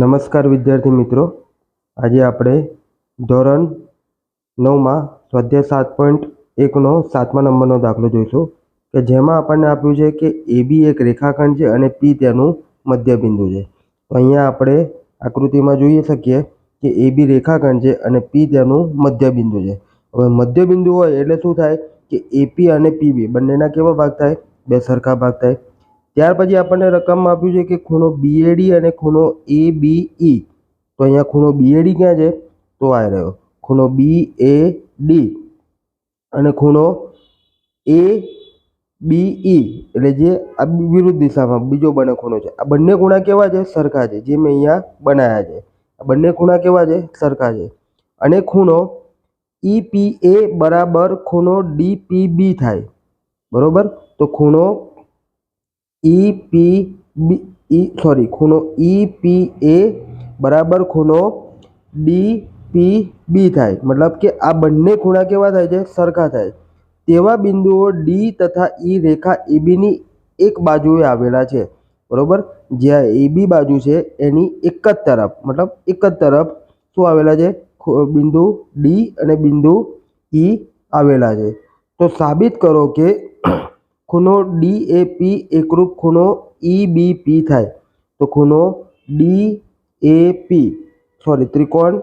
નમસ્કાર વિદ્યાર્થી મિત્રો. આજે આપણે ધોરણ નવમાં સ્વાધ્યાય સાત પોઈન્ટ એકનો સાતમા નંબરનો દાખલો જોઈશું કે જેમાં આપણને આપ્યું છે કે એ બી એક રેખાખંડ છે અને પી તેનું મધ્યબિંદુ છે. તો અહીંયા આપણે આકૃતિમાં જોઈ શકીએ કે એ બી રેખાખંડ છે અને પી તેનું મધ્યબિંદુ છે. હવે મધ્યબિંદુ હોય એટલે શું થાય કે એપી અને પીબી બંનેના કેવા ભાગ થાય? બે સરખા ભાગ થાય. ત્યાર પછી આપણને રકમમાં આપ્યું છે કે ખૂણો બીએડી અને ખૂણો એ બી ઈ તો અહીંયા ખૂણો બીએડી ક્યાં છે? તો આ રહ્યો. ખૂણો બી એ ડી અને ખૂણો એ બી ઈ એટલે જે આ વિરુદ્ધ દિશામાં બીજો બને ખૂણો છે. આ બંને ખૂણા કેવા છે? સરખા છે. જે મેં અહીંયા બનાવ્યા છે. આ બંને ખૂણા કેવા છે? સરખા છે. અને ખૂણો ઈ પી એ બરાબર ખૂણો ડી પી બી થાય. બરોબર? તો ખૂણો ઈ પી બી, ઈ સોરી, ખૂણો ઈપી એ બરાબર ખૂણો ડી પી બી થાય. મતલબ કે આ બંને ખૂણા કેવા થાય છે? સરખા થાય. તેવા બિંદુઓ ડી તથા ઈ રેખા એબીની એક બાજુએ આવેલા છે. બરોબર? જ્યાં એબી બાજુ છે, એની એક જ તરફ. મતલબ એક જ તરફ શું આવેલા છે? બિંદુ ડી અને બિંદુ ઈ આવેલા છે. તો સાબિત કરો કે ખૂણો ડી એ પી એકરૂપ ખૂણો ઈ બી પી થાય. તો ખૂણો ડી એ પી સોરી ત્રિકોણ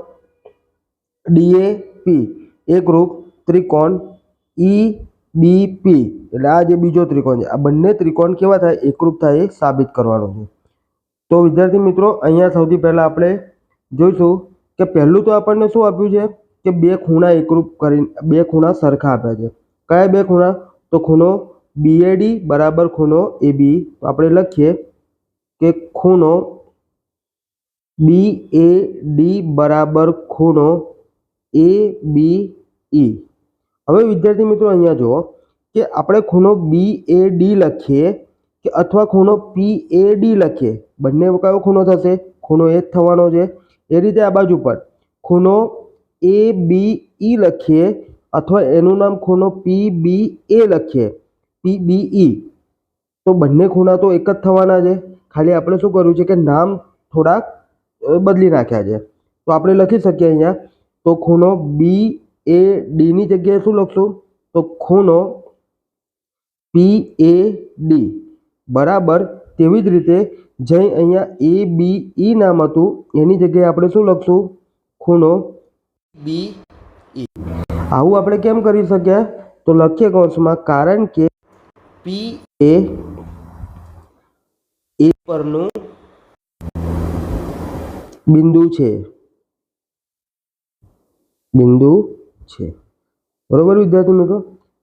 ડી એ પી એકરૂપ ત્રિકોણ ઈ બી પી. એટલે આ જે બીજો ત્રિકોણ છે, આ બંને ત્રિકોણ કેવા થાય? એકરૂપ થાય એ સાબિત કરવાનો છે. તો વિદ્યાર્થી મિત્રો, અહીંયા સૌથી પહેલાં આપણે જોઈશું કે પહેલું તો આપણને શું આપ્યું છે? કે બે ખૂણા એકરૂપ કરીને, બે ખૂણા સરખા આપ્યા છે. કયા બે ખૂણા? તો ખૂણો બીએડી બરાબર ખૂણો એબી તો આપણે લખીએ કે ખૂણો બી એ ડી બરાબર ખૂણો એ બી ઈ હવે વિદ્યાર્થી મિત્રો અહીંયા જુઓ કે આપણે ખૂણો બી એ ડી લખીએ કે અથવા ખૂણો પી એ ડી લખીએ. બંને કયો ખૂણો થશે? ખૂણો એ જ થવાનો છે. એ રીતે આ બાજુ પર ખૂણો એ બી ઈ લખીએ અથવા એનું નામ ખૂણો પી બી એ લખીએ. પી બી ઈ. તો બંને ખૂણા તો એક જ થવાના છે. ખાલી આપણે શું કર્યું છે કે નામ થોડાક અ, બદલી નાખ્યા છે. તો આપણે લખી શકીએ અહીંયા. તો ખૂણો બી એ ડીની જગ્યાએ શું લખશું? તો ખૂણો પી એ ડી. બરાબર? તેવી જ રીતે જઈ અહીંયા એ બી ઈ નામ હતું એની જગ્યાએ આપણે શું લખશું? ખૂણો બી ઈ આવું આપણે કેમ કરી શકીએ? તો લખીએ કૌંસમાં કારણ કે પી એ એ પરનું બિંદુ છે. બિંદુ છે. બરોબર વિદ્યાર્થી મિત્રો?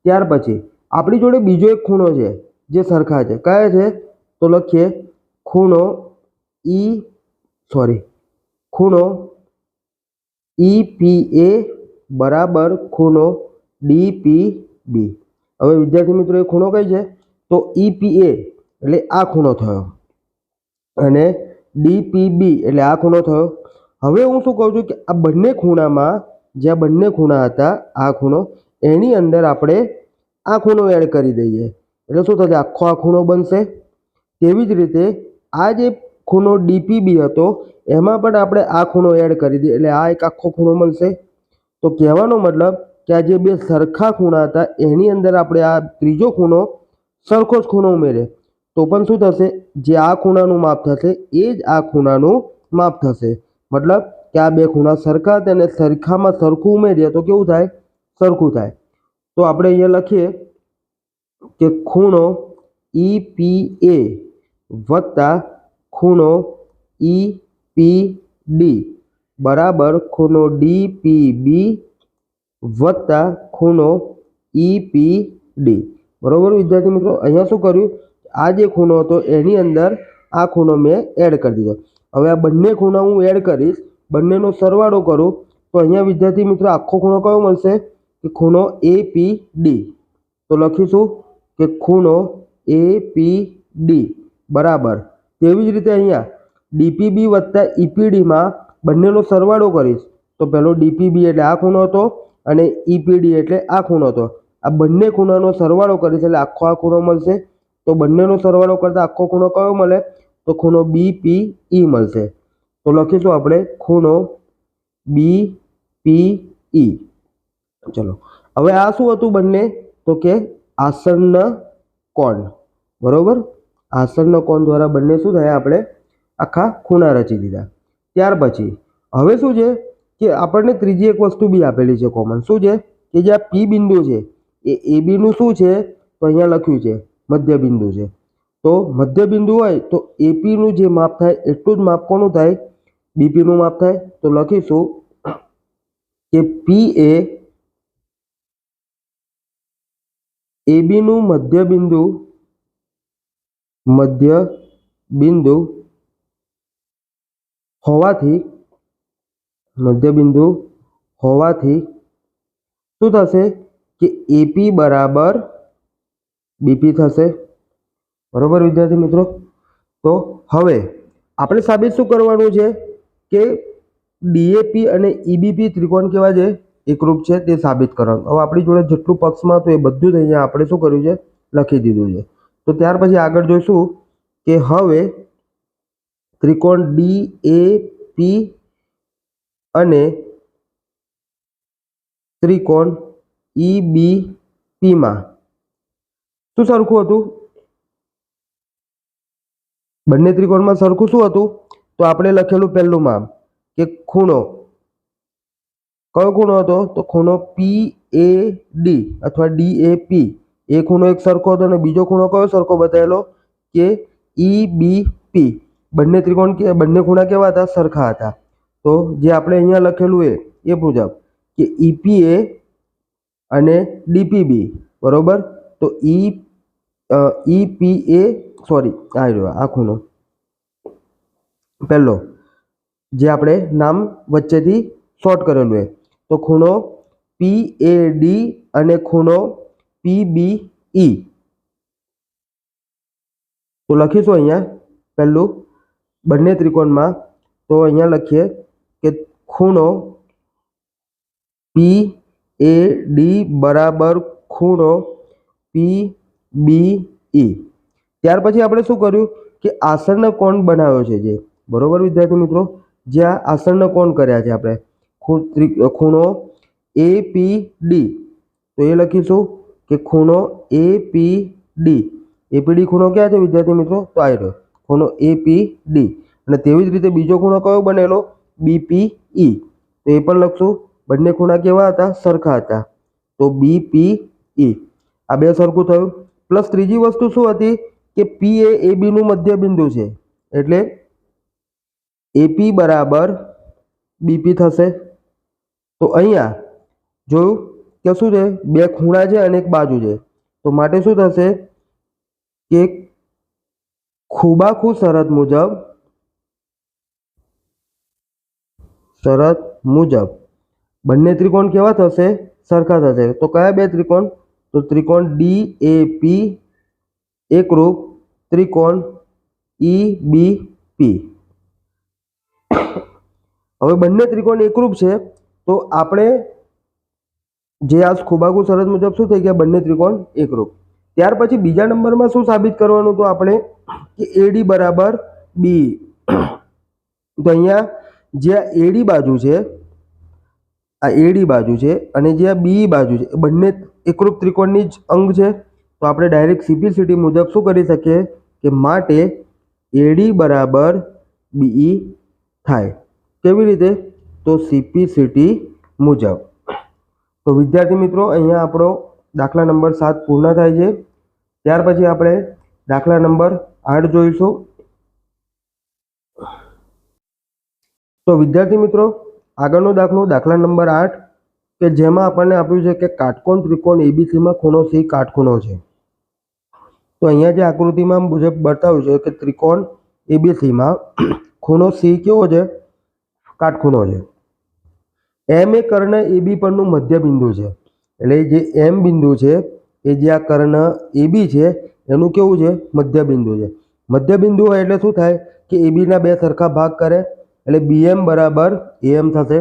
ત્યાર પછી આપણી જોડે બીજો એક ખૂણો છે જે સરખા છે. કયા છે? તો લખીએ ખૂણો ઈ, સોરી, ખૂણો ઈ પી એ બરાબર ખૂણો ડી પી બી. હવે વિદ્યાર્થી મિત્રો, એ ખૂણો કઈ છે? તો ઈપીએ એટલે આ ખૂણો થયો. અને ડીપીબી એટલે આ ખૂણો થયો. હવે હું શું કહું છું કે આ બંને ખૂણામાં જ્યાં બંને ખૂણા હતા, આ ખૂણો, એની અંદર આપણે આ ખૂણો એડ કરી દઈએ. એટલે શું થશે? આખો આ ખૂણો બનશે. તેવી જ રીતે આ જે ખૂણો ડીપીબી હતો, એમાં પણ આપણે આ ખૂણો એડ કરી દઈએ. એટલે આ એક આખો ખૂણો બનશે તો કહેવાનો મતલબ કે આ જે બે સરખા ખૂણા હતા, એની અંદર આપણે આ ત્રીજો ખૂણો સરખો જ ખૂણો ઉમેરે. તો પણ શું થશે? જે આ ખૂણાનું માપ થશે, એ જ આ ખૂણાનું માપ થશે. મતલબ કે આ બે ખૂણા સરખા હતા અને સરખામાં સરખું ઉમેરીએ તો કેવું થાય? સરખું થાય. તો આપણે અહીંયા લખીએ કે ખૂણો ઈ પી એ વત્તા ખૂણો ઈ પી ડી બરાબર ખૂણો ડી પી બી વત્તા ખૂણો ઈ પી ડી. બરોબર વિદ્યાર્થી મિત્રો, અહીંયા શું કર્યું? આ જે ખૂણો હતો, એની અંદર આ ખૂણો મેં એડ કરી દીધો. હવે આ બંને ખૂણા હું એડ કરીશ, બંનેનો સરવાળો કરું, તો અહીંયા વિદ્યાર્થી મિત્રો આખો ખૂણો કયો મળશે? કે ખૂણો એ પી ડી. તો લખીશું કે ખૂણો એ પી ડી. બરાબર. તેવી જ રીતે અહીંયા ડીપીબી વત્તા ઈપીડીમાં બંનેનો સરવાળો કરીશ. તો પહેલો ડીપીબી એટલે આ ખૂણો હતો અને ઈપીડી એટલે આ ખૂણો હતો. આ બંને ખૂણાનો સરવાળો કરીશ એટલે આખો આ ખૂણો મળશે. તો બંનેનો સરવાળો કરતાં આખો ખૂણો કયો મળે? તો ખૂણો બી પી ઈ મળશે. તો લખીશું આપણે ખૂણો બી પી ઈ ચલો. હવે આ શું હતું બંને? તો કે આસન્ન કોણ. બરોબર? આસન્ન કોણ દ્વારા બંને શું થયા? આપણે આખા ખૂણા રચી દીધા. ત્યાર પછી, હવે શું છે? કે આપણને ત્રીજી એક વસ્તુ બી આપેલી છે કોમન શું છે? કે જે આ પી બિંદુ છે, એ એ બીનું શું છે? તો અહીંયા લખ્યું છે, મધ્ય બિંદુ છે. તો મધ્ય બિંદુ હોય તો એપીનું જે માપ થાય, એટલું જ માપ કોનું થાય? બીપીનું માપ થાય. તો લખીશું કે પી એ એબીનું મધ્ય બિંદુ મધ્ય બિંદુ હોવાથી મધ્ય બિંદુ હોવાથી શું થશે કે એપી બરાબર બીપી થશે. બરાબર વિદ્યાર્થી મિત્રો? તો હવે આપણે સાબિત શું કરવાનું છે કે ડીએપી અને ઈબીપી ત્રિકોણ કેવા છે? એકરૂપ છે, તે સાબિત કરવાનું. હવે આપણી જોડે જેટલું પક્ષમાં હતું એ બધું જ અહીંયા આપણે શું કર્યું છે? લખી દીધું છે. તો ત્યાર પછી આગળ જોઈશું કે હવે ત્રિકોણ ડી એ પી અને ત્રિકોણ ઈ બી પીમાં શું સરખું હતું? બંને ત્રિકોણમાં સરખું શું હતું? તો આપણે લખેલું પહેલું માપ કે ખૂણો. કયો ખૂણો હતો? તો ખૂણો પી એ ડી અથવા ડી એ પી. એ ખૂણો એક સરખો હતો અને બીજો ખૂણો કયો સરખો બતાવેલો? કે ઈ બી પી. બંને ત્રિકોણ કે, બંને ખૂણા કેવા હતા? સરખા હતા. તો જે આપણે અહીંયા લખેલું એ એ મુજબ કે ઈપીએ અને ડીપીબી બરોબર? તો ઈ ઈપી સોરી આ રહ્યો, આ ખૂણો. પહેલો, જે આપણે નામ વચ્ચેથી શોર્ટ કરેલું એ, તો ખૂણો પી એ ડી અને ખૂણો પી બી ઈ તો લખીશું અહીંયા, પહેલું, બંને ત્રિકોણમાં, તો અહીંયા લખીએ ખૂણો પી એ ડી બરાબર ખૂણો પી બી ઈ ત્યાર પછી આપણે શું કર્યું કે આસનનો કોણ બનાવ્યો છે જે? બરોબર વિદ્યાર્થી મિત્રો? જ્યાં આસનનો કોણ કર્યા છે આપણે? ખૂણો એ પી ડી તો એ લખીશું કે ખૂણો એ પી ડી એપીડી ખૂણો ક્યાં છે વિદ્યાર્થી મિત્રો? તો આ રહ્યો. ખૂણો એપી ડી અને તેવી જ રીતે બીજો ખૂણો કયો બનેલો? બીપીઈ તો એ પણ લખશું. બંને ખૂણા કેવા હતા? સરખા હતા. તો બીપીઈ આ બે સરખું થયું. પ્લસ ત્રીજી વસ્તુ શું હતી? કે પી એ એ બીનું મધ્ય બિંદુ છે. એટલે એપી બરાબર બીપી થશે. તો અહીંયા જોયું કે શું છે? બે ખૂણા છે અને એક બાજુ છે. તો માટે શું થશે? કે ખૂબાખૂ શરત મુજબ શરત મુજબ. બંને ત્રિકોણ કેવા થશે? સરખા થશે. તો કયા બે ત્રિકોણ? તો ત્રિકોણ ડી એ પી એકરૂપ ત્રિકોણ ઈ બી પી હવે બંને ત્રિકોણ એકરૂપ છે. તો આપણે જે આ ખુબાગુ શરત મુજબ શું થઈ ગયા? બંને ત્રિકોણ એકરૂપ. ત્યાર પછી બીજા નંબરમાં શું સાબિત કરવાનું? તો આપણે કે એડી બરાબર બી તો અહીંયા જે આ એડી બાજુ છે, આ એડી બાજુ છે અને જે આ બી બાજુ છે, એ બંને એકરૂપ ત્રિકોણની જ અંગ છે. તો આપણે ડાયરેક્ટ સિમ્પ્લિસિટી મુજબ શું કરી શકીએ કે માટે એડી બરાબર બીઈ થાય. કેવી રીતે? તો સીપીસીટી મુજબ. તો વિદ્યાર્થી મિત્રો, અહીંયા આપણો દાખલા નંબર સાત પૂર્ણ થાય છે. ત્યાર પછી આપણે દાખલા નંબર આઠ જોઈશું. તો વિદ્યાર્થી મિત્રો, આગળનો દાખલો દાખલા નંબર આઠ, કે જેમાં આપણને આપ્યું છે કે કાટકોણ ત્રિકોણ એબીસીમાં ખૂણો સી કાટખૂણો છે. તો અહીંયા જે આકૃતિમાં મુજબ બતાવ્યું છે કે ત્રિકોણ એબીસીમાં ખૂણો સી કેવો છે? કાટખૂણો છે. એમ એ કર્ણ એબી પરનું મધ્ય બિંદુ છે. એટલે જે એમ બિંદુ છે, એ જે આ કર્ણ એબી છે, એનું કેવું છે? મધ્ય બિંદુ છે. મધ્ય બિંદુ હોય એટલે શું થાય? કે એબીના બે સરખા ભાગ કરે એટલે બીએમ બરાબર એમ થશે.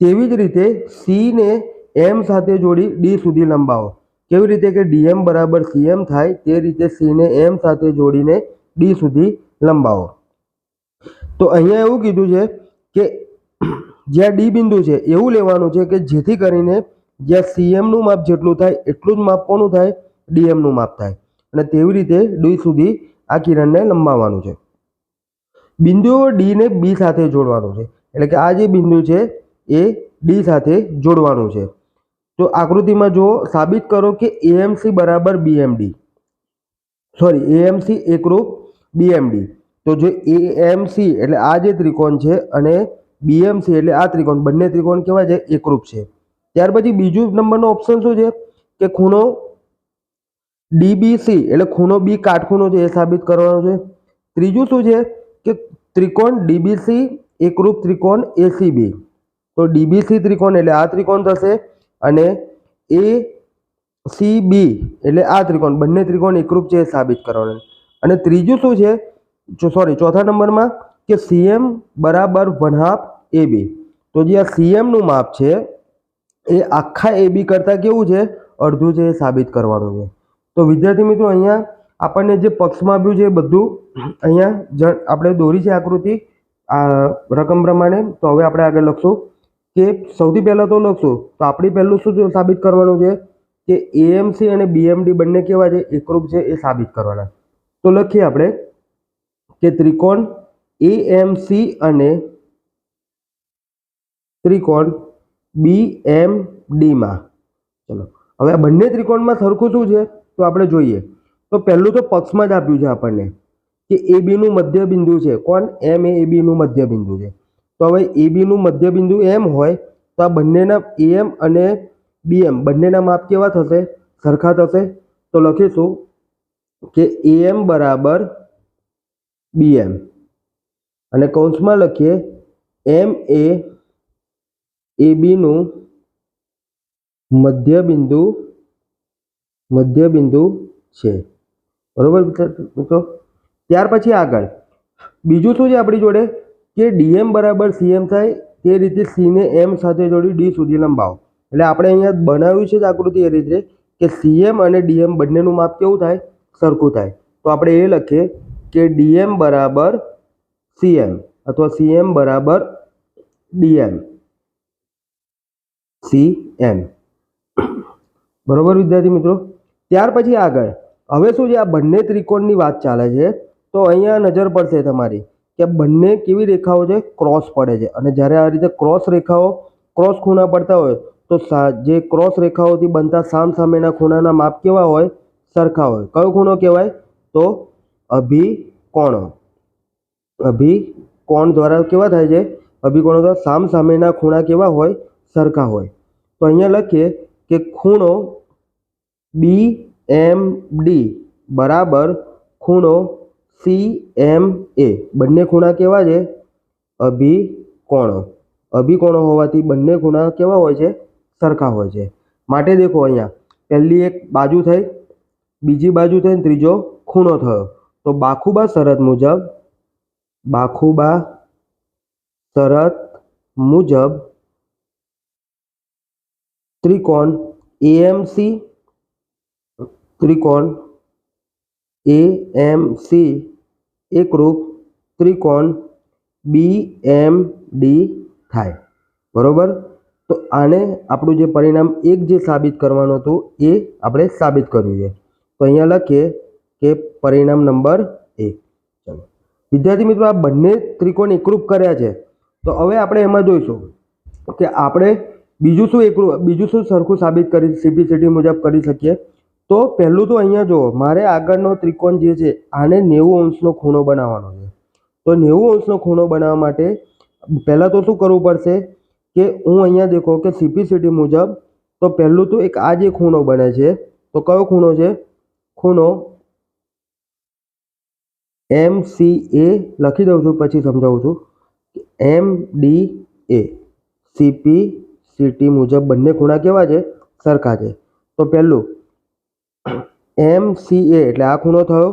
તેવી જ રીતે સી ને એમ સાથે જોડી ડી સુધી લંબાવો. કેવી રીતે કે ડીએમ બરાબર સીએમ થાય તે રીતે સી ને એમ સાથે જોડીને ડી સુધી લંબાવો. તો અહીંયા એવું કીધું છે કે જ્યાં ડી બિંદુ છે, એવું લેવાનું છે કે જેથી કરીને જ્યાં સીએમનું માપ જેટલું થાય, એટલું જ માપ કોનું થાય? ડીએમનું માપ થાય. અને તેવી રીતે ડી સુધી આ કિરણને લંબાવવાનું છે. બિંદુઓ ડીને બી સાથે જોડવાનું છે. એટલે કે આ જે બિંદુ છે, એ ડી સાથે જોડવાનું છે. તો આકૃતિમાં જુઓ, સાબિત કરો કે એએમસી બરાબર બીએમડી સોરી એએમસી એકરૂપ બીએમડી તો જો એએમસી એટલે આ જે ત્રિકોણ છે અને બીએમસી એટલે આ ત્રિકોણ, બંને ત્રિકોણ કેવા છે, એકરૂપ છે. ત્યાર પછી બીજું નંબરનો ઓપ્શન શું છે? કે ખૂણો ડીબીસી એટલે ખૂણો બી કાટખૂણો છે, એ સાબિત કરવાનો છે. ત્રીજું શું છે? કે ત્રિકોણ ડીબીસી એકરૂપ ત્રિકોણ એસીબી. તો ડીબીસી ત્રિકોણ એટલે આ ત્રિકોણ થશે અને એ સી બી એટલે આ ત્રિકોણ. બંને ત્રિકોણ એકરૂપ છે એ સાબિત કરવાનું. અને ત્રીજું શું છે? સોરી ચોથા નંબરમાં કે સીએમ બરાબર વન હાફ એ બી તો જે આ સીએમનું માપ છે, એ આખા એ બી કરતાં કેવું છે? અડધું છે એ સાબિત કરવાનું છે. તો વિદ્યાર્થી મિત્રો, અહીંયા આપણને જે પક્ષમાં આપ્યું છે એ બધું અહીંયા જ આપણે દોરી છે આકૃતિ, આ રકમ પ્રમાણે, તો હવે આપણે આગળ લખશું કે સૌથી પહેલાં તો લખશું, તો આપણી પહેલું શું સાબિત કરવાનું છે કે એએમસી અને બીએમડી બંને કેવા છે? એકરૂપ છે, એ સાબિત કરવાના. તો લખીએ આપણે કે ત્રિકોણ એએમસી અને ત્રિકોણ બી એમ ડીમાં ચલો, હવે આ બંને ત્રિકોણમાં સરખું શું છે? તો આપણે જોઈએ. તો પહેલું તો પક્ષમાં જ આપ્યું છે આપણને. કે એ બીનું મધ્ય બિંદુ છે. કોણ? એમ એ બીનું મધ્ય બિંદુ છે. તો હવે એ બીનું મધ્ય બિંદુ એમ હોય તો આ બંનેના એમ અને બીએમ બંનેના માપ કેવા થશે? સરખા થશે. તો લખીશું કે એમ બરાબર બીએમ અને કૌંસમાં લખીએ એમ એ એ બીનું મધ્ય બિંદુ છે. બરોબર મિત્રો? ત્યાર પછી આગળ. બીજું શું છે આપણી જોડે? કે ડીએમ બરાબર સીએમ થાય તે રીતે સીને એમ સાથે જોડી ડી સુધી લંબાવો. એટલે આપણે અહીંયા બનાવ્યું છે જ આકૃતિ એ રીતે કે સીએમ અને ડીએમ બંનેનું માપ કેવું થાય? સરખું થાય. તો આપણે એ લખીએ કે ડીએમ બરાબર સીએમ અથવા સીએમ બરાબર ડીએમ સી એમ. બરોબર વિદ્યાર્થી મિત્રો? ત્યાર પછી આગળ. હવે શું છે? આ બંને ત્રિકોણની વાત ચાલે છે. તો અહીંયા નજર પડશે તમારી કે બંને કેવી રેખાઓ છે? ક્રોસ પડે છે. અને જ્યારે આ રીતે ક્રોસ રેખાઓ, ક્રોસ ખૂણા પડતા હોય, તો જે ક્રોસ રેખાઓથી બનતા સામ સામેના ખૂણાના માપ કેવા હોય? સરખા હોય. કયો ખૂણો કહેવાય? તો અભિકોણો. અભિકોણ દ્વારા કેવા થાય છે? અભિકોણો દ્વારા સામ સામેના ખૂણા કેવા હોય? સરખા હોય. તો અહીંયા લખીએ કે ખૂણો બી એમ ડી બરાબર ખૂણો સી એમ એ બંને ખૂણા કેવા છે? અભિકોણો. અભિકોણો હોવાથી બંને ખૂણા કેવા હોય છે? સરખા હોય છે. માટે દેખો અહીંયા. પહેલી એક બાજુ થઈ, બીજી બાજુ થઈને ત્રીજો ખૂણો થયો. તો બાખુબા શરત મુજબ, બાખુબા શરત મુજબ ત્રિકોણ એએમસી ત્રિકોણ એ એમ સી એકરૂપ ત્રિકોણ બી એમ ડી થાય. બરોબર? તો આને આપણું જે પરિણામ એક જે સાબિત કરવાનું હતું, એ આપણે સાબિત કર્યું છે. તો અહીંયા લખીએ કે પરિણામ નંબર એક. ચાલો. વિદ્યાર્થી મિત્રો, આ બંને ત્રિકોણ એકરૂપ કર્યા છે. તો હવે આપણે એમાં જોઈશું કે આપણે બીજું શું એકરૂપ, બીજું શું સરખું સાબિત કરી સીપીસીટી મુજબ કરી શકીએ. તો પહેલું તો અહીંયા જુઓ, મારે આગળનો ત્રિકોણ જે છે, આને નેવું અંશનો ખૂણો બનાવવાનો છે. તો નેવું અંશનો ખૂણો બનાવવા માટે પહેલાં તો શું કરવું પડશે કે હું અહીંયા દેખો કે સીપીસીટી મુજબ, તો પહેલું તો એક આ જે ખૂણો બને છે, તો કયો ખૂણો છે? ખૂણો એમ સી એ લખી દઉં છું, પછી સમજાવું છું. એમ ડી એ સીપી સીટી મુજબ બંને ખૂણા કેવા છે? સરખા છે. તો પહેલું એમ સી એ એટલે આ ખૂણો થયો.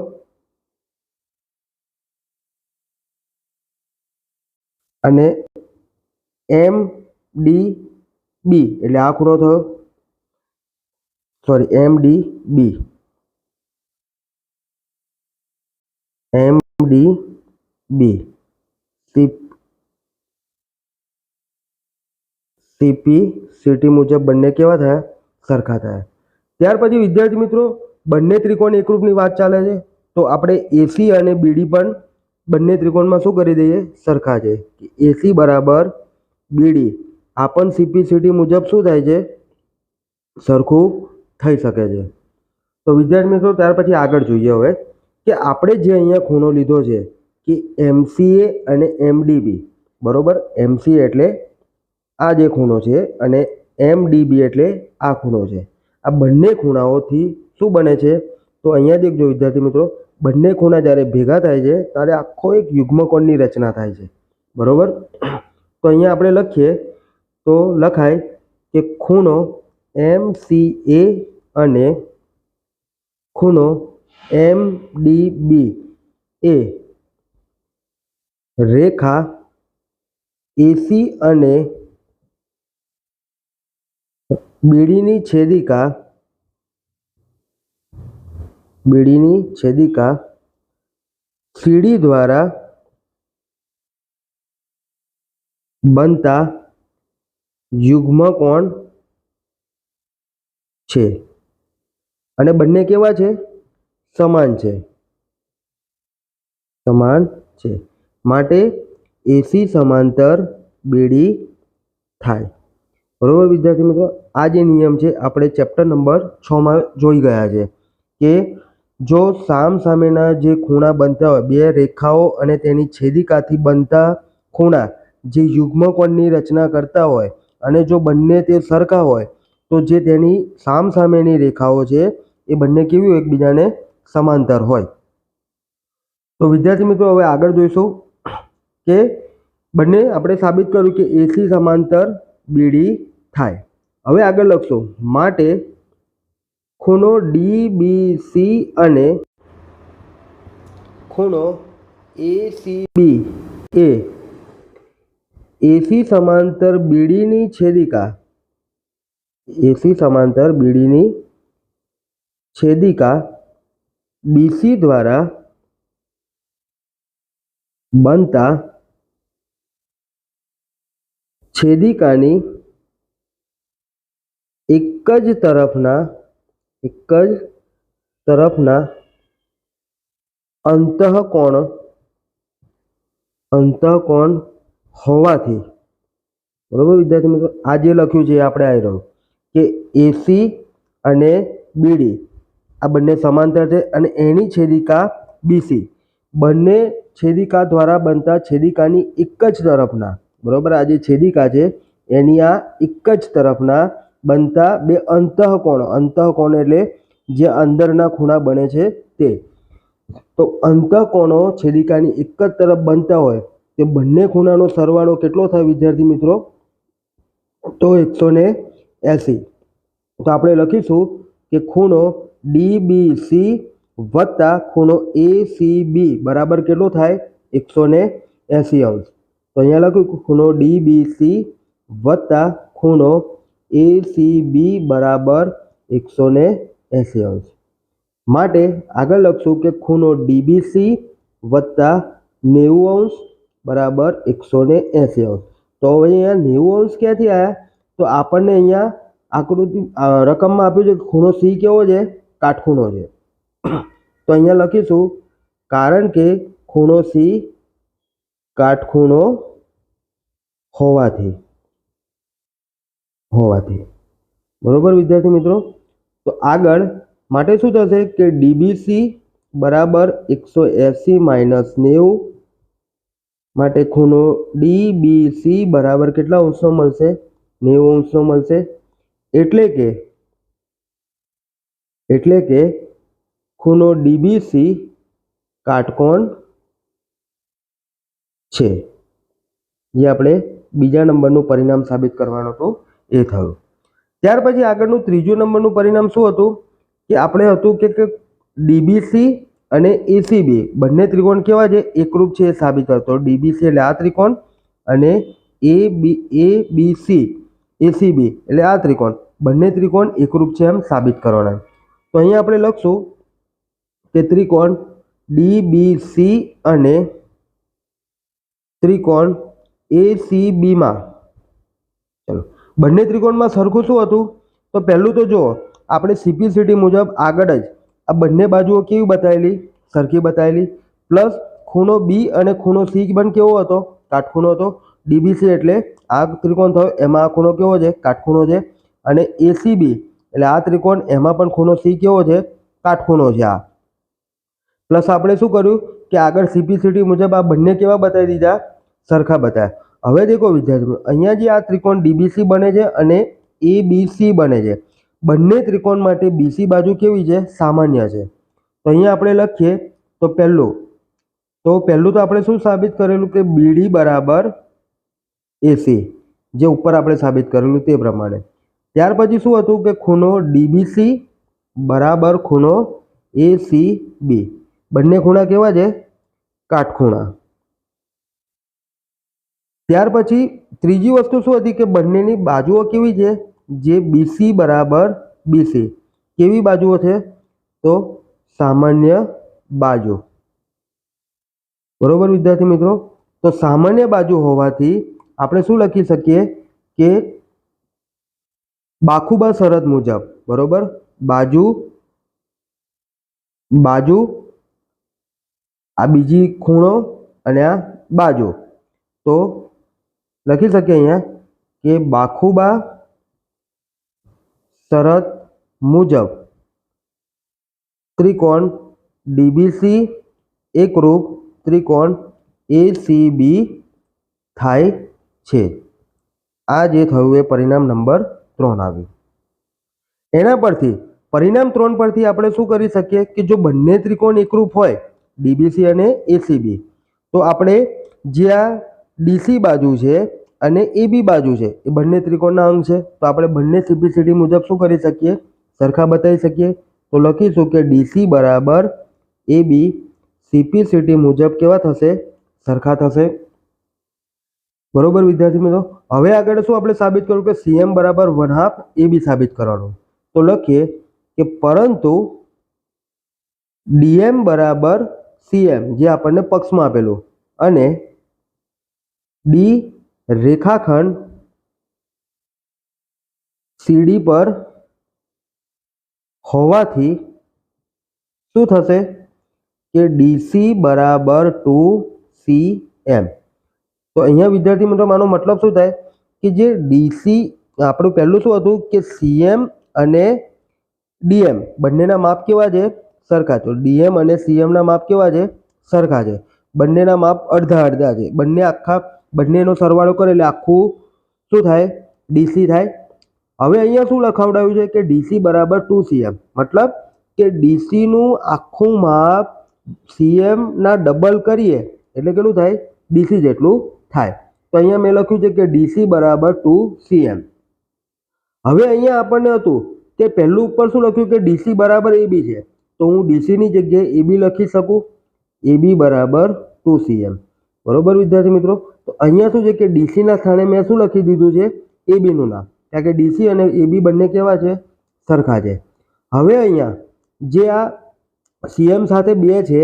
અને એમ ડી બી એટલે આ ખૂણો થયો. Sorry M D B M D B C P C T મુજબ બંને કેવા થયા? સરખા થયા. ત્યાર પછી વિદ્યાર્થી મિત્રો, બંને ત્રિકોણ એકરૂપની વાત ચાલે છે. તો આપણે એસી અને બીડી પણ બંને ત્રિકોણમાં શું કરી દઈએ? સરખા છે. કે એસી બરાબર બીડી આ પણ સીપીસીટી મુજબ શું થાય છે? સરખું થઈ શકે છે. તો વિદ્યાર્થી મિત્રો, ત્યાર પછી આગળ જોઈએ હવે કે આપણે જે અહીંયા ખૂણો લીધો છે કે એમસીએ અને એમડીબી બરાબર? એમસીએ એટલે આ જે ખૂણો છે અને એમડીબી એટલે આ ખૂણો છે. આ બંને ખૂણાઓથી શું બને છે? તો અહીંયા દેખજો વિદ્યાર્થી મિત્રો, બંને ખૂણા જ્યારે ભેગા થાય છે, ત્યારે આખો એક યુગ્મકોણની રચના થાય છે. બરાબર? તો અહીંયા આપણે લખીએ, તો લખાય કે ખૂણો એમ સી એ અને ખૂણો એમ ડી બી એ રેખા એસી અને બીડીની છેદિકા. બીડીની છેદિકા સીડી દ્વારા બનતા યુગ્મકોણ છે. અને બંને કેવા છે? સમાન છે. સમાન છે. માટે એસી સમાંતર બેડી થાય. બરોબર વિદ્યાર્થી મિત્રો? આ જે નિયમ છે, આપણે ચેપ્ટર નંબર છમાં જોઈ ગયા છે કે જો સામ સામેના જે ખૂણા બનતા હોય, બે રેખાઓ અને તેની છેદિકાથી બનતા ખૂણા જે યુગ્મકોણની રચના કરતા હોય અને જો બંને તે સરખા હોય, તો જે તેની સામ સામેની રેખાઓ છે, એ બંને કેવી હોય એકબીજાને સમાંતર હોય. તો વિદ્યાર્થી મિત્રો, હવે આગળ જોઈશું કે બંને આપણે સાબિત કર્યું કે એસી સમાંતર બીડી થાય. હવે આગળ લખશું. માટે ખૂણો ડી બી સી અને ખૂણો એ સી બી એ એસી સમાંતર બીડીની છેદિકા. એસી સમાંતર બીડીની છેદિકા બીસી દ્વારા બનતા છેદિકાની એક જ તરફના, એક જ તરફના અંતઃકોણ અંતઃકોણ હોવાથી, બરોબર વિદ્યાર્થી મિત્રો, આ જે લખ્યું છે આપણે આવી રહ્યું, કે એસી અને બીડી આ બંને સમાંતર છે અને એની છેદિકા બીસી બંને છેદિકા દ્વારા બનતા છેદિકાની એક જ તરફના, બરોબર, આ જે છેદિકા છે, એની આ એક જ તરફના બનતા બે અંતઃકોણ. અંતઃકોણ એટલે જે અંદરના ખૂણા બને છે તે. તો અંતઃકોણો છેદિકાની એક જ તરફ બનતા હોય તે બંને ખૂણાનો સરવાળો કેટલો થાય વિદ્યાર્થી મિત્રો? તો એકસો ને એંસી. તો આપણે લખીશું કે ખૂણો ડી બી સી વત્તા ખૂણો એ સી બી બરાબર કેટલો થાય? એકસો ને એંસી અંશ. તો અહીંયા લખ્યું ખૂણો ડી બી સી વત્તા ખૂણો એ સી બી બરાબર એકસો ને એંસી અંશ. માટે આગળ લખશું કે ખૂણો ડીબીસી વત્તા નેવું અંશ બરાબર એકસો ને એંસી અંશ. તો હવે અહીંયા નેવું અંશ ક્યાંથી આવ્યા તો આપણને અહીંયા આકૃતિ અ, રકમમાં આપ્યું છે કે ખૂણો સી કેવો છે? કાટખૂણો છે. તો અહીંયા લખીશું કારણ કે ખૂણો સી કાટખૂણો હોવાથી. હોવાથી. બરોબર વિદ્યાર્થી મિત્રો? તો આગળ માટે શું થશે કે ડીબીસી બરાબર એકસો એંસી માઇનસ નેવું માટે ખૂણો ડીબીસી બરાબર કેટલા અંશો મળશે? નેવું અંશો મળશે. એટલે કે એટલે કે ખૂણો ડીબીસી કાટકોણ છે. જે આપણે બીજા નંબરનું પરિણામ સાબિત કરવાનું હતું. એ થયું. ત્યાર પછી આગળનું ત્રીજું નંબરનું પરિણામ શું હતું? કે આપણે હતું કે ડીબીસી અને એસીબી, બંને ત્રિકોણ કેવા છે? એકરૂપ છે એ સાબિત કરતો ડીબીસી એટલે આ ત્રિકોણ અને એ બી એ બી સી એસીબી એટલે આ ત્રિકોણ. બંને ત્રિકોણ એકરૂપ છે એમ સાબિત કરવાના. તો અહીંયા આપણે લખશું કે ત્રિકોણ ડીબીસી અને ત્રિકોણ એસીબીમાં. ચલો. બંને ત્રિકોણમાં સરખું શું હતું? તો પહેલું તો જુઓ આપણે સીપીસીટી મુજબ આગળ જ આ બંને બાજુઓ કેવી બતાવેલી? સરખી બતાવેલી. પ્લસ ખૂણો બી અને ખૂણો સી પણ કેવો હતો? કાટખૂણો હતો. ડીબીસી એટલે આ ત્રિકોણ થયો, એમાં આ ખૂણો કેવો છે? કાટખૂણો છે. અને એસીબી એટલે આ ત્રિકોણ, એમાં પણ ખૂણો સી કેવો છે? કાટખૂણો છે આ. પ્લસ આપણે શું કર્યું? કે આગળ સીપીસીટી મુજબ આ બંને કેવા બતાવી દીધા? સરખા બતાવ્યા. હવે દેખો વિદ્યાર્થી અહીંયા જે આ ત્રિકોણ ડીબીસી બને છે અને એ બીસી બને છે. બંને ત્રિકોણ માટે બીસી બાજુ કેવી છે? સામાન્ય છે. તો અહીંયા આપણે લખીએ, તો પહેલું તો પહેલું તો આપણે શું સાબિત કરેલું કે બીડી બરાબર એસી, જે ઉપર આપણે સાબિત કરેલું તે પ્રમાણે. ત્યાર પછી શું હતું કે ખૂણો ડીબીસી બરાબર ખૂણો એસી બી બંને ખૂણા કેવા છે? કાટખૂણા. ત્યાર પછી ત્રીજી વસ્તુ શું હતી કે બંનેની બાજુઓ કેવી છે? જે બીસી બરાબર બીસી કેવી બાજુઓ છે? તો સામાન્ય બાજુ. બરોબર વિદ્યાર્થી મિત્રો? તો સામાન્ય બાજુ હોવાથી આપણે શું લખી શકીએ કે બાખુબા શરત મુજબ. બરોબર? બાજુ બાજુ, આ બીજી ખૂણો અને આ બાજુ. તો લખી શકીએ અહીંયા કે બાખુબા શરત મુજબ ત્રિકોણ ડીબીસી એકરૂપ ત્રિકોણ એસીબી થાય છે. આ જે થયું એ પરિણામ નંબર ત્રણ આવ્યું. એના પરથી પરિણામ ત્રણ પરથી આપણે શું કરી શકીએ કે જો બંને ત્રિકોણ એકરૂપ હોય ડીબીસી અને એસીબી, તો આપણે જે આ ડીસી બાજુ છે અને એબી બાજુ છે. એ બંને ત્રિકોણના અંગ છે. તો આપણે બંને સીપીસીટી મુજબ શું કરી શકીએ? સરખા બતાવી શકીએ? તો લખીશું કે ડીસી બરાબર એબી સીપીસીટી મુજબ કેવા થશે? સરખા થશે. બરોબર વિદ્યાર્થી મિત્રો? હવે આગળ શું આપણે સાબિત કરવું કે સીએમ બરાબર વન હાફ એ બી સાબિત કરવાનું. તો લખીએ કે પરંતુ ડીએમ બરાબર સીએમ જે આપણને પક્ષમાં આપેલું. અને ડી રેખાખંડ સીડી પર હોવાથી શું થશે કે ડીસી બરાબર ટુ સી એમ તો અહીંયા વિદ્યાર્થી મિત્રો માનો મતલબ શું થાય કે જે ડીસી આપણું પહેલું શું હતું કે સીએમ અને ડીએમ બંનેના માપ કેવા છે? સરખા છે. ડીએમ અને સીએમના માપ કેવા છે? સરખા છે. બંનેના માપ અડધા અડધા છે. બંને આખા બંનેનો સરવાળો કરે એટલે આખું શું થાય? ડીસી થાય. હવે અહીંયા શું લખાવડાવ્યું છે કે ડીસી બરાબર ટુ સીએમ. મતલબ કે ડીસીનું આખું માપ સીએમના ડબલ કરીએ, એટલે કેટલું થાય? ડીસી જેટલું થાય. તો અહીંયા મેં લખ્યું છે કે ડીસી બરાબર ટુ સીએમ. હવે અહીંયા આપણને હતું કે પહેલું ઉપર શું લખ્યું કે ડીસી બરાબર એબી છે. તો હું ડીસીની જગ્યાએ એબી લખી શકું. એબી બરાબર ટુ સીએમ. બરોબર વિદ્યાર્થી મિત્રો? તો અહીંયા શું છે કે ડીસીના સ્થાને મેં શું લખી દીધું છે? એબીનું નામ. કારણ કે ડીસી અને એબી બંને કેવા છે? સરખા છે. હવે અહીંયા જે આ સીએમ સાથે બે છે,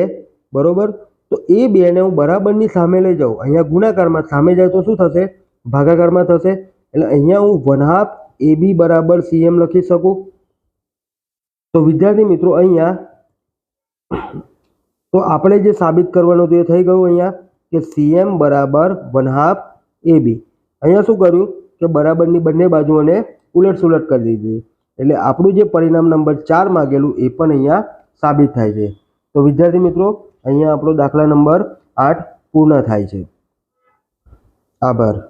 બરોબર? તો એ બેને હું બરાબરની સામે લઈ જાઉં. અહીંયા ગુણાકારમાં સામે જાય તો શું થશે? ભાગાકારમાં થશે. એટલે અહીંયા હું વન હાફ એ બી બરાબર સીએમ લખી શકું. તો વિદ્યાર્થી મિત્રો અહીંયા તો આપણે જે સાબિત કરવાનું હતું એ થઈ ગયું અહીંયા. કે સીએમ બરાબર વન હાફ એ બી અહીંયા શું કર્યું? કે બરાબરની બંને બાજુઓને ઉલટ સુલટ કરી દીધી. એટલે આપણું જે પરિણામ નંબર ચાર માગેલું એ પણ અહીંયા સાબિત થાય છે. તો વિદ્યાર્થી મિત્રો, અહીંયા આપણો દાખલા નંબર આઠ પૂર્ણ થાય છે. આભાર.